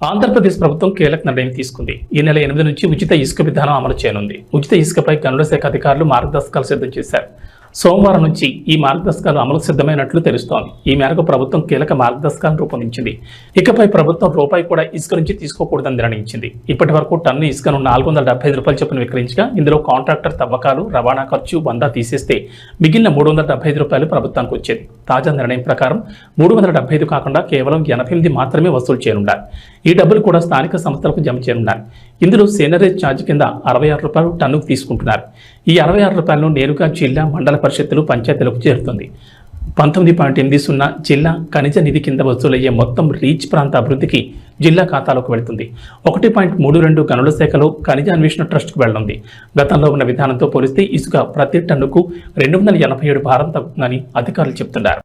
ఆంధ్రప్రదేశ్ ప్రభుత్వం కీలక నిర్ణయం తీసుకుంది. ఈ నెల ఎనిమిది నుంచి ఉచిత ఇసుక విధానం అమలు చేయనుంది. ఉచిత ఇసుకపై గనుల శాఖ అధికారులు మార్గదర్శకాలు సిద్ధం చేశారు. సోమవారం నుంచి ఈ మార్గదర్శకాలు అమలు సిద్ధమైనట్లు తెలుస్తోంది. ఈ మేరకు ప్రభుత్వం కీలక మార్గదర్శకాలను రూపొందించింది. ఇకపై ప్రభుత్వం రూపాయి కూడా ఇసుక నుంచి తీసుకోకూడదని నిర్ణయించింది. ఇప్పటి వరకు టన్ను ఇసుకను నాలుగు వందల డెబ్బై ఐదు రూపాయలు చొప్పున విక్రయించగా ఇందులో కాంట్రాక్టర్ తవ్వకాలు రవాణా ఖర్చు వంద తీసేస్తే మిగిలిన మూడు వందల డెబ్బై ఐదు రూపాయలు ప్రభుత్వానికి వచ్చేది. తాజా నిర్ణయం ప్రకారం మూడు వందల డెబ్బై ఐదు కాకుండా కేవలం ఎనభై ఎనిమిది మాత్రమే వసూలు చేయనున్నారు. ఈ డబ్బులు కూడా స్థానిక సంస్థలకు జమ చేయనున్నారు. ఇందులో సేనరేజ్ ఛార్జ్ కింద అరవై ఆరు రూపాయలు టన్నుకు తీసుకుంటున్నారు. ఈ అరవై ఆరు రూపాయలను నేరుగా జిల్లా మండల పరిషత్తులు పంచాయతీలకు చేరుతుంది. పంతొమ్మిది పాయింట్ ఎనిమిది సున్నా జిల్లా ఖనిజ నిధి కింద వసూలయ్యే మొత్తం రీచ్ ప్రాంత అభివృద్ధికి జిల్లా ఖాతాలోకి వెళుతుంది. ఒకటి పాయింట్ మూడు రెండు గనుల శాఖలో ఖనిజ అన్వేషణ ట్రస్ట్కు వెళ్ళనుంది. గతంలో ఉన్న విధానంతో పోలిస్తే ఇసుక ప్రతి టన్నుకు రెండు వందల ఎనభై ఏడు భారం తగ్గుతుందని అధికారులు చెబుతున్నారు.